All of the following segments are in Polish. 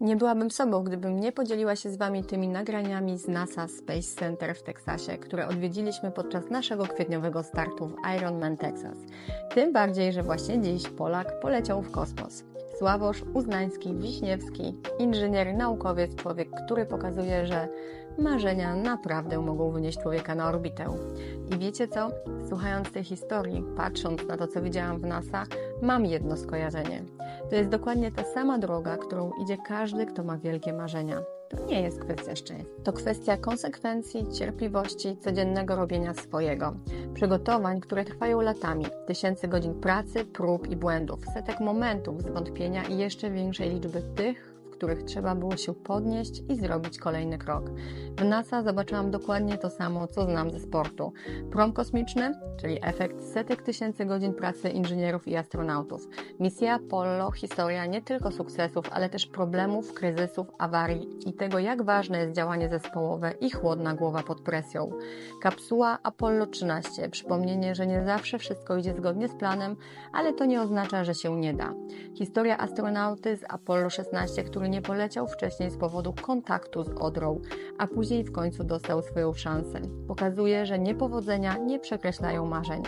Nie byłabym sobą, gdybym nie podzieliła się z Wami tymi nagraniami z NASA Space Center w Teksasie, które odwiedziliśmy podczas naszego kwietniowego startu w Ironman Texas. Tym bardziej, że właśnie dziś Polak poleciał w kosmos. Sławosz Uznański Wiśniewski, inżynier, naukowiec, człowiek, który pokazuje, że marzenia naprawdę mogą wynieść człowieka na orbitę. I wiecie co? Słuchając tej historii, patrząc na to, co widziałam w NASA, mam jedno skojarzenie. To jest dokładnie ta sama droga, którą idzie każdy, kto ma wielkie marzenia. To nie jest kwestia szczęścia. To kwestia konsekwencji, cierpliwości, codziennego robienia swojego. Przygotowań, które trwają latami, tysięcy godzin pracy, prób i błędów, setek momentów zwątpienia i jeszcze większej liczby tych, których trzeba było się podnieść i zrobić kolejny krok. W NASA zobaczyłam dokładnie to samo, co znam ze sportu. Prom kosmiczny, czyli efekt setek tysięcy godzin pracy inżynierów i astronautów. Misja Apollo, historia nie tylko sukcesów, ale też problemów, kryzysów, awarii i tego, jak ważne jest działanie zespołowe i chłodna głowa pod presją. Kapsuła Apollo 13, przypomnienie, że nie zawsze wszystko idzie zgodnie z planem, ale to nie oznacza, że się nie da. Historia astronauty z Apollo 16, który nie poleciał wcześniej z powodu kontaktu z Odrą, a później w końcu dostał swoją szansę. Pokazuje, że niepowodzenia nie przekreślają marzeń.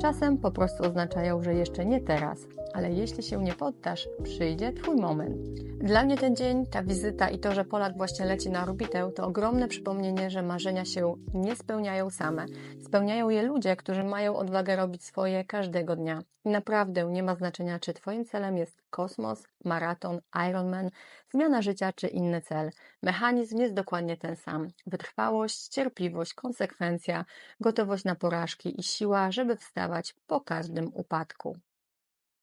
Czasem po prostu oznaczają, że jeszcze nie teraz, ale jeśli się nie poddasz, przyjdzie Twój moment. Dla mnie ten dzień, ta wizyta i to, że Polak właśnie leci na orbitę, to ogromne przypomnienie, że marzenia się nie spełniają same. Spełniają je ludzie, którzy mają odwagę robić swoje każdego dnia. I naprawdę nie ma znaczenia, czy Twoim celem jest kosmos, maraton, Ironman, zmiana życia czy inny cel. Mechanizm jest dokładnie ten sam. Wytrwałość, cierpliwość, konsekwencja, gotowość na porażki i siła, żeby wstawać po każdym upadku.